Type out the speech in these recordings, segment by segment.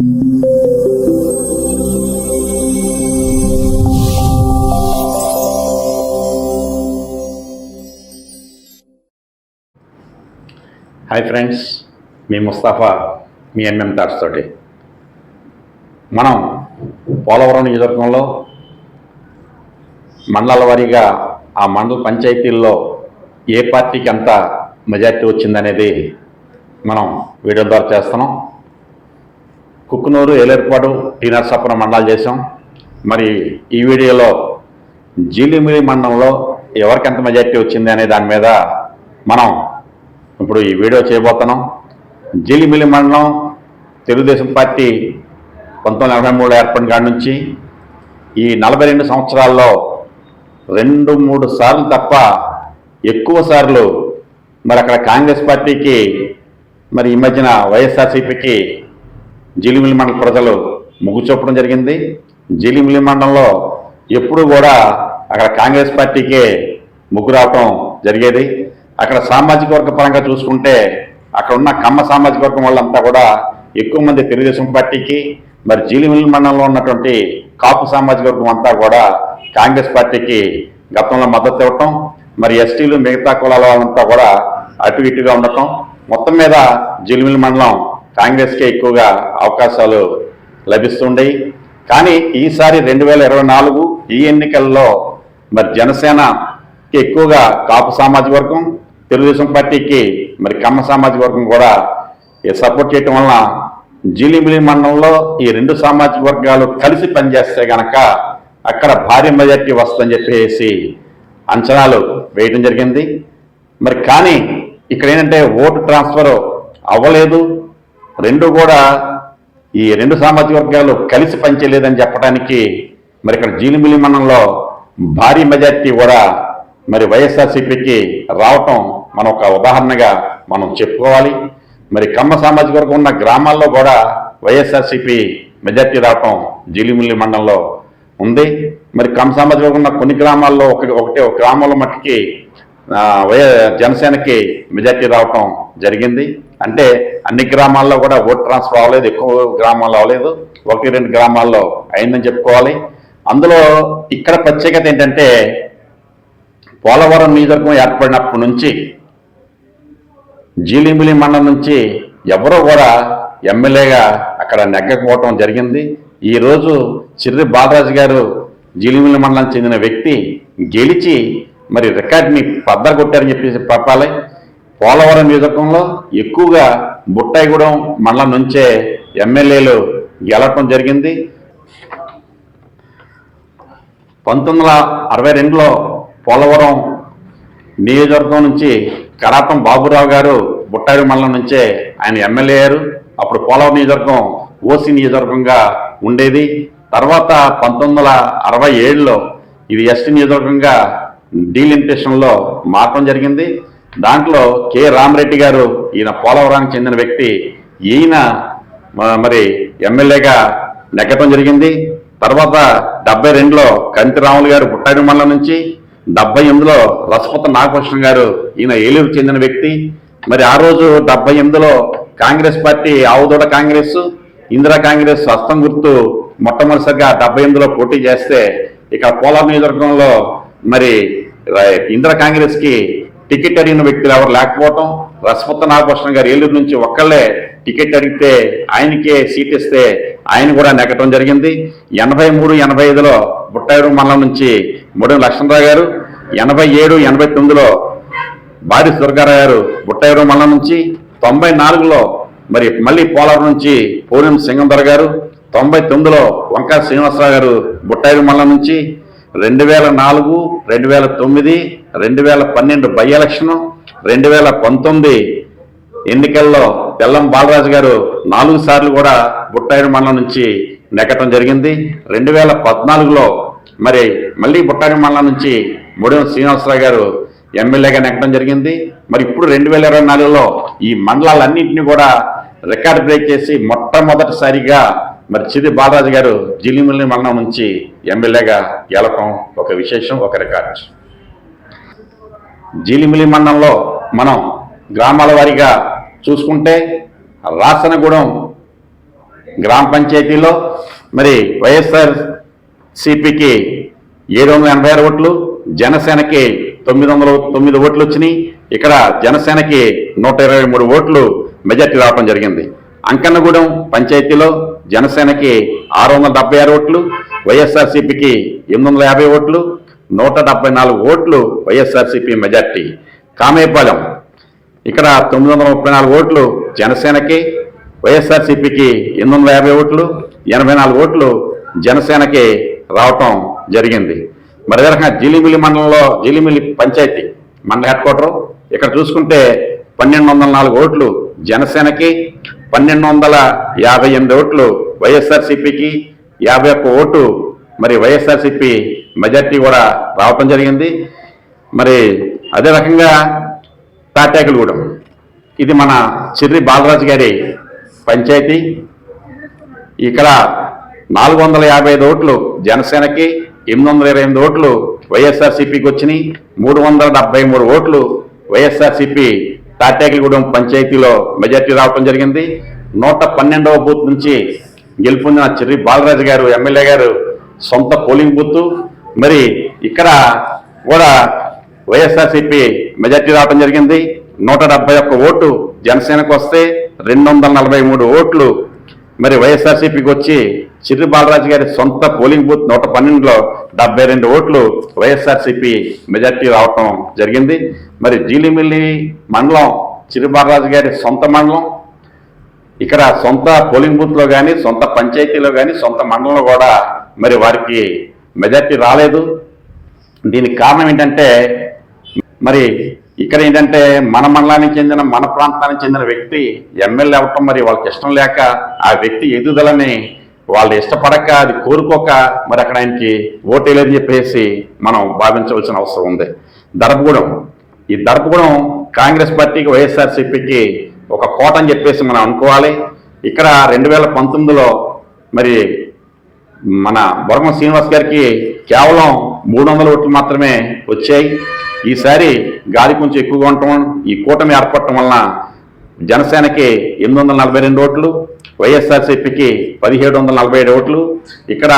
Hi friends మీ ముస్తాఫా మీ MM thoughts తోటి. మనం పోలవరం నియోజకవర్గంలో మండలాల వారీగా ఆ మండల పంచాయతీల్లో ఏ పార్టీకి ఎంత మెజార్టీ వచ్చిందనేది మనం వీడియో ద్వారా చేస్తున్నాం. కుక్కునూరు ఏలేర్పాడు టీనరసాపురం మండలాలు చేశాం. మరి ఈ వీడియోలో జీలిమిలి మండలంలో ఎవరికి ఎంత మెజార్టీ వచ్చింది అనే దాని మీద మనం ఇప్పుడు ఈ వీడియో చేయబోతున్నాం. జీలిమిలి మండలం తెలుగుదేశం పార్టీ పంతొమ్మిది నలభై మూడు ఏర్పడిన కాడి నుంచి ఈ నలభై రెండు సంవత్సరాల్లో రెండు మూడు సార్లు తప్ప ఎక్కువ సార్లు మరి అక్కడ కాంగ్రెస్ పార్టీకి మరి ఈ మధ్యన వైఎస్ఆర్సీపీకి జీలిమిలి మండల ప్రజలు మొగ్గు చూపడం జరిగింది. జీలిమిలి మండలంలో ఎప్పుడు కూడా అక్కడ కాంగ్రెస్ పార్టీకే ముగ్గు రావటం జరిగేది. అక్కడ సామాజిక వర్గ పరంగా చూసుకుంటే అక్కడ ఉన్న కమ్మ సామాజిక వర్గం వాళ్ళంతా కూడా ఎక్కువ మంది తెలుగుదేశం పార్టీకి మరి జీలిమిల్లి మండలంలో ఉన్నటువంటి కాపు సామాజిక వర్గం అంతా కూడా కాంగ్రెస్ పార్టీకి గతంలో మద్దతు ఇవ్వటం మరి ఎస్టీలు మిగతా కులాల వాళ్ళంతా కూడా అటు ఇటుగా ఉండటం. మొత్తం మీద జిలిమిల్లి మండలం కాంగ్రెస్కే ఎక్కువగా అవకాశాలు లభిస్తుండేవి కానీ ఈసారి రెండు వేల ఇరవై నాలుగు ఈ ఎన్నికల్లో మరి జనసేనకి ఎక్కువగా కాపు సామాజిక వర్గం తెలుగుదేశం పార్టీకి మరి కమ్మ సామాజిక వర్గం కూడా ఈ సపోర్ట్ చేయటం వలన జీలిమిలి మండలంలో ఈ రెండు సామాజిక వర్గాలు కలిసి పనిచేస్తే గనక అక్కడ భారీ మెజార్టీ వస్తుందని చెప్పేసి అంచనాలు వేయడం జరిగింది. మరి కానీ ఇక్కడ ఏంటంటే ఓటు ట్రాన్స్ఫర్ అవ్వలేదు. రెండు కూడా ఈ రెండు సామాజిక వర్గాలు కలిసి పనిచేయలేదని చెప్పడానికి మరి ఇక్కడ జీలిమిలి మండలంలో భారీ మెజార్టీ కూడా మరి వైఎస్ఆర్సీపీకి రావటం మనం ఒక ఉదాహరణగా మనం చెప్పుకోవాలి. మరి కమ్మ సామాజిక వర్గం ఉన్న గ్రామాల్లో కూడా వైఎస్ఆర్సీపీ మెజార్టీ రావటం జీలిమిల్లి మండలంలో ఉంది. మరి కమ్మ సామాజిక వర్గం ఉన్న కొన్ని గ్రామాల్లో ఒకటి ఒకటే ఒక గ్రామంలో మట్టుకి వై జనసేనకి మెజార్టీ రావటం జరిగింది. అంటే అన్ని గ్రామాల్లో కూడా ఓట్ ట్రాన్స్ఫర్ అవ్వలేదు ఎక్కువ గ్రామాల్లో అవ్వలేదు. ఒకటి రెండు గ్రామాల్లో అయిందని చెప్పుకోవాలి. అందులో ఇక్కడ ప్రత్యేకత ఏంటంటే పోలవరం నియోజకవర్గం ఏర్పడినప్పటి నుంచి జీలిమిలి మండలం నుంచి ఎవరో కూడా ఎమ్మెల్యేగా అక్కడ నెగ్గకపోవటం జరిగింది. ఈరోజు చిర్రి బాలరాజు గారు జీలిమిలి మండలం చెందిన వ్యక్తి గెలిచి మరి రికార్డ్ని పద్దకొట్టారని చెప్పేసి చెప్పాలి. పోలవరం నియోజకంలో ఎక్కువగా బుట్టాయిగూడెం మండలం నుంచే ఎమ్మెల్యేలు గెలవటం జరిగింది. పంతొమ్మిది వందల అరవై రెండులో పోలవరం నియోజకవర్గం నుంచి కరాపం బాబురావు గారు బుట్టాయి మండలం నుంచే ఆయన ఎమ్మెల్యే అయ్యారు. అప్పుడు పోలవరం నియోజకవర్గం ఓసీ నియోజకవర్గంగా ఉండేది. తర్వాత పంతొమ్మిది వందల అరవై ఏడులో ఇది ఎస్టీ నియోజకవర్గంగా డీలిమిటేషన్లో మారటం జరిగింది. దాంట్లో కె రామరెడ్డి గారు ఈయన పోలవరానికి చెందిన వ్యక్తి. ఈయన మరి ఎమ్మెల్యేగా నెగ్గటం జరిగింది. తర్వాత డెబ్బై రెండులో కంతి రాములు గారు పుట్టాడి మండలం నుంచి. డెబ్బై ఎనిమిదిలో రసపత నాగకృష్ణ గారు ఈయన ఏలూరు చెందిన వ్యక్తి. మరి ఆ రోజు డెబ్బై ఎనిమిదిలో కాంగ్రెస్ పార్టీ ఆవుదోడ కాంగ్రెస్ ఇందిరా కాంగ్రెస్ హస్తం గుర్తు మొట్టమొదటిసారిగా డెబ్బై ఎనిమిదిలో పోటీ చేస్తే ఇక పోలార్ నియోజకవర్గంలో మరి ఇందిరా కాంగ్రెస్కి టికెట్ అడిగిన వ్యక్తులు ఎవరు లేకపోవటం రసపత నాగభూషణ గారు ఏలూరు నుంచి ఒక్కళ్ళే టికెట్ అడిగితే ఆయనకే సీట్ ఇస్తే ఆయన కూడా నెగ్గటం జరిగింది. ఎనభై మూడు ఎనభై ఐదులో బుట్టాయూరు మండలం నుంచి మూడు లక్ష్మణరావు గారు ఎనభై ఏడు ఎనభై తొమ్మిదిలో బారి దుర్గారావు గారు బుట్టాయూరు మండలం నుంచి తొంభై నాలుగులో మరి మళ్ళీ పోలవరం నుంచి పూర్ణం సింగంధర్ గారు తొంభై తొమ్మిదిలో వంకా శ్రీనివాసరావు గారు బుట్టాయూరు మండలం నుంచి రెండు వేల నాలుగు రెండు వేల తొమ్మిది రెండు వేల పన్నెండు బై ఎలక్షన్ రెండు వేల పంతొమ్మిది ఎన్నికల్లో తెల్లం బాలరాజు గారు నాలుగు సార్లు కూడా బుట్టాయిరు మండలం నుంచి నెగ్గటం జరిగింది. రెండు వేల పద్నాలుగులో మరి మళ్ళీ బుట్టాయిరు మండలం నుంచి ముడిన శ్రీనివాసరావు గారు ఎమ్మెల్యేగా నెగ్గడం జరిగింది. మరి ఇప్పుడు రెండు వేల ఇరవై నాలుగులో ఈ మండలాలన్నింటినీ కూడా రికార్డ్ బ్రేక్ చేసి మొట్టమొదటిసారిగా మరి చిది బాలరాజు గారు జిల్లిమిల్లి మరణం నుంచి ఎమ్మెల్యేగా గెలపం ఒక విశేషం ఒక రికార్డ్. జీలిమిలి మండలంలో మనం గ్రామాల వారీగా చూసుకుంటే రాసనగూడెం గ్రామ పంచాయతీలో మరి వైఎస్ఆర్ సిపికి ఏడు వందల ఎనభై ఆరు ఓట్లు జనసేనకి తొమ్మిది వందల తొమ్మిది ఓట్లు వచ్చినాయి. ఇక్కడ జనసేనకి నూట ఇరవై మూడు ఓట్లు మెజార్టీ రావడం జరిగింది. అంకన్నగూడెం పంచాయతీలో జనసేనకి ఆరు వందల డెబ్బై ఆరు ఓట్లు వైఎస్ఆర్సీపీకి ఎనిమిది వందల యాభై ఓట్లు నూట డెబ్బై నాలుగు ఓట్లు వైఎస్ఆర్సీపీ మెజార్టీ. కామేపాలెం ఇక్కడ తొమ్మిది వందల ముప్పై నాలుగు ఓట్లు జనసేనకి వైఎస్ఆర్సీపీకి ఎనిమిది వందల యాభై ఓట్లు ఎనభై నాలుగు ఓట్లు జనసేనకి రావటం జరిగింది. మరి అదే రకంగా జిలిమిలి మండలంలో జిలిమిలి పంచాయతీ మండల హెడ్ క్వార్టర్ ఇక్కడ చూసుకుంటే పన్నెండు వందల నాలుగు ఓట్లు జనసేనకి పన్నెండు వందల యాభై ఎనిమిది ఓట్లు వైఎస్ఆర్సిపికి యాభై ఒక్క ఓటు మరి వైఎస్ఆర్సిపి మెజార్టీ కూడా రావటం జరిగింది. మరి అదే రకంగా తాటాకులగూడెం ఇది మన చిర్రి బాలరాజు గారి పంచాయతీ. ఇక్కడ నాలుగు వందల యాభై ఐదు ఓట్లు జనసేనకి ఎనిమిది వందల ఇరవై ఎనిమిది ఓట్లు వైఎస్ఆర్సీపీకి వచ్చినాయి. మూడు వందల డెబ్బై మూడు ఓట్లు వైఎస్ఆర్సీపీ తాటాకిగూడెం పంచాయతీలో మెజార్టీ రావటం జరిగింది. నూట పన్నెండవ బూత్ నుంచి గెలుపొందిన చెర్రి బాలరాజు గారు ఎమ్మెల్యే గారు సొంత పోలింగ్ బూత్. మరి ఇక్కడ కూడా వైఎస్ఆర్సీపీ మెజార్టీ రావడం జరిగింది. నూట డెబ్బై ఒక్క ఓటు జనసేనకు వస్తే రెండు వందల నలభై మూడు ఓట్లు మరి వైఎస్ఆర్సీపీకి వచ్చి చిరు బాలరాజు గారి సొంత పోలింగ్ బూత్ నూట పన్నెండులో డెబ్బై రెండు ఓట్లు వైఎస్ఆర్సీపీ మెజార్టీ రావటం జరిగింది. మరి జీలిమిల్లి మండలం చిరు బాలరాజు గారి సొంత మండలం ఇక్కడ సొంత పోలింగ్ బూత్లో కానీ సొంత పంచాయతీలో కానీ సొంత మండలంలో కూడా మరి వారికి మెజార్టీ రాలేదు. దీనికి కారణం ఏంటంటే మరి ఇక్కడ ఏంటంటే మన మండలానికి చెందిన మన ప్రాంతానికి చెందిన వ్యక్తి ఎమ్మెల్యే అవ్వటం మరి వాళ్ళకి ఇష్టం లేక ఆ వ్యక్తి ఎదుగుదలని వాళ్ళు ఇష్టపడక అది కోరుకోక మరి అక్కడ ఆయనకి ఓటేయలేదని చెప్పేసి మనం భావించవలసిన అవసరం ఉంది. దర్పగూడెం ఈ దర్పగూడెం కాంగ్రెస్ పార్టీకి వైఎస్ఆర్సీపీకి ఒక కోట అని చెప్పేసి మనం అనుకోవాలి. ఇక్కడ రెండు వేల పంతొమ్మిదిలో మరి మన బొరమ శ్రీనివాస్ గారికి కేవలం మూడు వందల ఓట్లు మాత్రమే వచ్చాయి. ఈసారి గాలి కొంచెం ఎక్కువగా ఉండటం ఈ కూటమి ఏర్పడటం వలన జనసేనకి ఎనిమిది వందల నలభై రెండు ఓట్లు వైఎస్ఆర్సీపీకి పదిహేడు వందల నలభై ఏడు ఓట్లు ఇక్కడ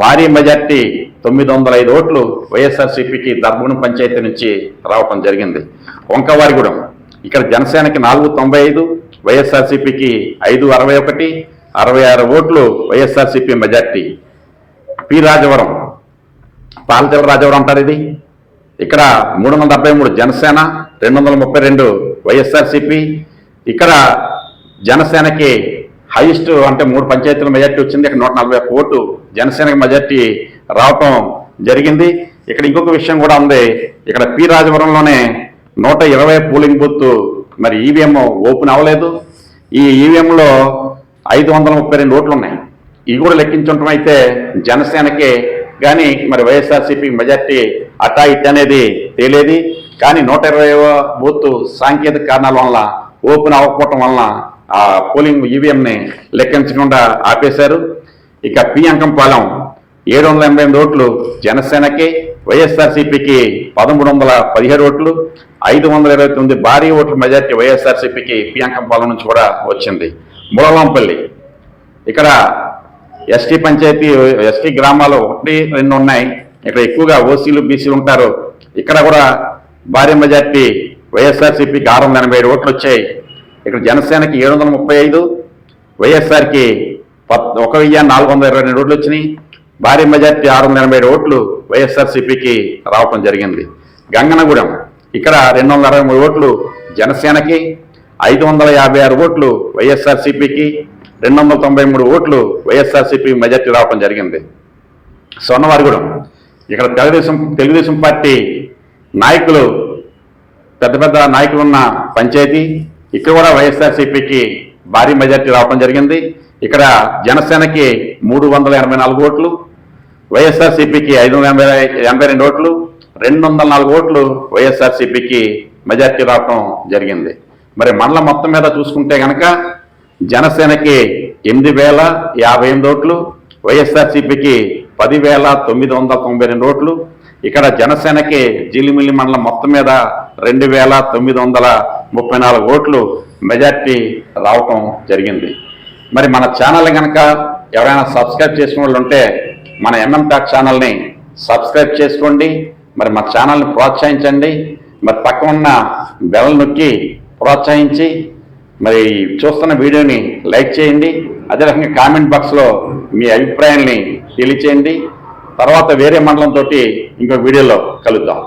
భారీ మెజార్టీ తొమ్మిది వందల ఐదు ఓట్లు వైఎస్ఆర్సీపీకి దర్భుణం పంచాయతీ నుంచి రావటం జరిగింది. వంకవారిగూడెం ఇక్కడ జనసేనకి నాలుగు తొంభై ఐదు వైఎస్ఆర్సీపీకి ఐదు అరవై ఒకటి అరవై ఆరు ఓట్లు వైఎస్ఆర్సీపీ మెజార్టీ. పి రాజవరం పాలతీల రాజవరం అంటారు ఇది. ఇక్కడ మూడు వందల డెబ్బై మూడు జనసేన రెండు వందల ముప్పై రెండు వైఎస్ఆర్సిపి. ఇక్కడ జనసేనకి హైయెస్ట్ అంటే మూడు పంచాయతీల మెజార్టీ వచ్చింది. ఇక్కడ నూట నలభై కోటు జనసేనకి మెజార్టీ రావటం జరిగింది. ఇక్కడ ఇంకొక విషయం కూడా ఉంది. ఇక్కడ పి రాజవరంలోనే నూట ఇరవై పోలింగ్ బూత్ మరి ఈవీఎం ఓపెన్ అవ్వలేదు. ఈ ఈవీఎంలో ఐదు వందల ముప్పై రెండు ఓట్లు ఉన్నాయి ఇవి కూడా లెక్కించడం అయితే కానీ మరి వైఎస్ఆర్సీపీ మెజార్టీ అటా ఇట్ అనేది తేలేది. కానీ నూట ఇరవైవ బూత్ సాంకేతిక కారణాల వల్ల ఓపెన్ అవ్వకపోవటం వలన ఆ పోలింగ్ ఈవీఎంని లెక్కించకుండా ఆపేశారు. ఇక పి అంకంపాలెం ఏడు వందల ఎనభై ఎనిమిది ఓట్లు జనసేనకి వైఎస్ఆర్సీపీకి పదమూడు వందల పదిహేడు ఓట్లు ఐదు వందల ఇరవై తొమ్మిది భారీ ఓట్ల మెజార్టీ వైఎస్ఆర్సీపీకి పి అంకంపాలెం నుంచి కూడా వచ్చింది. మూలవంపల్లి ఇక్కడ ఎస్టీ పంచాయతీ ఎస్టీ గ్రామాలు ఒకటి రెండు ఉన్నాయి. ఇక్కడ ఎక్కువగా ఓసీలు బీసీలు ఉంటారు. ఇక్కడ కూడా భారీ మెజార్టీ వైఎస్ఆర్సీపీకి ఆరు వందల ఎనభై ఏడు ఓట్లు వచ్చాయి. ఇక్కడ జనసేనకి ఏడు వందల ముప్పై ఐదు వైఎస్ఆర్కి పత్ ఒక వెయ్యి నాలుగు వందల ఇరవై రెండు ఓట్లు వచ్చినాయి. భారీ మెజార్టీ ఆరు వందల ఎనభై ఏడు ఓట్లు వైఎస్ఆర్సీపీకి రావటం జరిగింది. గంగనగూడెం ఇక్కడ రెండు వందల అరవై మూడు ఓట్లు జనసేనకి ఐదు వందల యాభై ఆరు ఓట్లు వైఎస్ఆర్సీపీకి రెండు వందల తొంభై మూడు ఓట్లు వైఎస్ఆర్సీపీ మెజార్టీ రావడం జరిగింది. సొన్నవారిగూడెం ఇక్కడ తెలుగుదేశం తెలుగుదేశం పార్టీ నాయకులు పెద్ద పెద్ద నాయకులు ఉన్న పంచాయతీ ఇక్కడ కూడా వైఎస్ఆర్సీపీకి భారీ మెజార్టీ రావడం జరిగింది. ఇక్కడ జనసేనకి మూడు వందల ఎనభై నాలుగు ఓట్లు వైఎస్ఆర్సీపీకి ఐదు వందల ఎనభై ఎనభై రెండు ఓట్లు రెండు వందల నాలుగు ఓట్లు వైఎస్ఆర్సీపీకి మెజార్టీ రావటం జరిగింది. మరి మండలం మొత్తం మీద చూసుకుంటే కనుక జనసేనకి ఎనిమిది వేల యాభై ఎనిమిది ఓట్లు వైఎస్ఆర్సీపీకి పదివేల తొమ్మిది వందల తొంభై రెండు ఓట్లు ఇక్కడ జనసేనకి జిల్లిమిల్లి మండలం మొత్తం మీద రెండు వేల తొమ్మిది వందల ముప్పై నాలుగు ఓట్లు మెజార్టీ రావటం జరిగింది. మరి మన ఛానల్ కనుక ఎవరైనా సబ్స్క్రైబ్ చేసుకున్న వాళ్ళు ఉంటే మన ఎంఎం టాక్ ఛానల్ని సబ్స్క్రైబ్ చేసుకోండి మరి మా ఛానల్ని ప్రోత్సహించండి మరి పక్కన ఉన్న బెల్ నొక్కి ప్రోత్సహించి మరి చూస్తున్న వీడియోని లైక్ చేయండి అదే రకంగా కామెంట్ బాక్స్లో మీ అభిప్రాయాల్ని తెలియచేయండి. తర్వాత వేరే మండలంతో ఇంకో వీడియోలో కలుద్దాం.